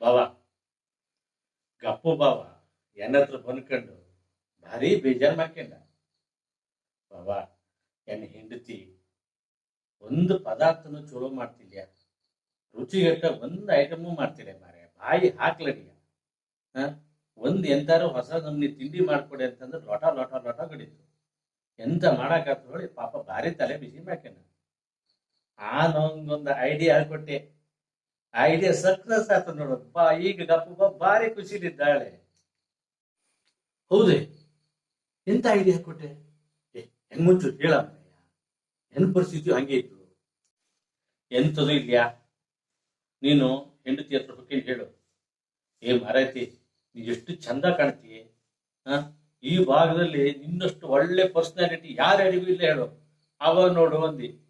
ಬಾವ. ಗಪ್ಪು ಬಾವ. ಎನ್ನತ್ರ ಬಂದ್ಕೊಂಡು ಭಾರಿ ಬೇಜಾರು ಮಾಡ್ಕೊಂಡ. ಬಾವ ಎನ್ನ ಹೆಂಡತಿ ಒಂದು ಪದಾರ್ಥನು ಚಲೋ ಮಾಡ್ತಿಲ್ಯ. ರುಚಿಗಟ್ಟ ಒಂದು ಐಟಮು ಮಾಡ್ತಿಲ್ಲ ಮಾರೆ ಬಾಯಿ ಹಾಕ್ಲಡಿಯ. ಒಂದು ಎಂತಾರು ಹೊಸ ನಮ್ನಿ ತಿಂಡಿ ಮಾಡ್ಕೊಡಿ ಅಂತಂದ್ರೆ ಲೋಟ ಲೋಟ ಲೋಟ ಕಡಿತು ಎಂತ ನೋಡಿ ಪಾಪ ಭಾರಿ ತಲೆ ಬಿಸಿ ಮಾಡ್ಕೊಂಡ. ಆ ನಂಗೊಂದು ಐಡಿಯಾ ಕೊಟ್ಟೆ. ಐಡಿಯಾ ಸಕ್ಸಸ್ ಆಯ್ತು ನೋಡು. ಬಾ, ಈಗ ಗಪ್ಪ ಭಾರಿ ಖುಷಿಲಿದ್ದಾಳೆ. ಹೌದೇ? ಎಂತ ಐಡಿಯಾ ಕೊಟ್ಟೆ? ಹೆಂಗ್ ಮುಂಚು ಹೇಳ ಹೆಣ್ ಪರಿಸ್ಥಿತಿ ಹಂಗೆ ಇತ್ತು. ಎಂತದು ಇದೆಯಾ? ನೀನು ಹೆಂಡತಿ ಹತ್ರ ಬಗ್ಗೆ ಹೇಳು. ಏ ಮಾರೈತಿ ನೀ ಎಷ್ಟು ಚಂದ ಕಾಣ್ತೀಯ ಈ ಭಾಗದಲ್ಲಿ ನಿನ್ನಷ್ಟು ಒಳ್ಳೆ ಪರ್ಸನಾಲಿಟಿ ಯಾರ್ಯಾರಿಗೂ ಇಲ್ಲ ಹೇಳು. ಅವ ನೋಡು, ಅಂದಿ.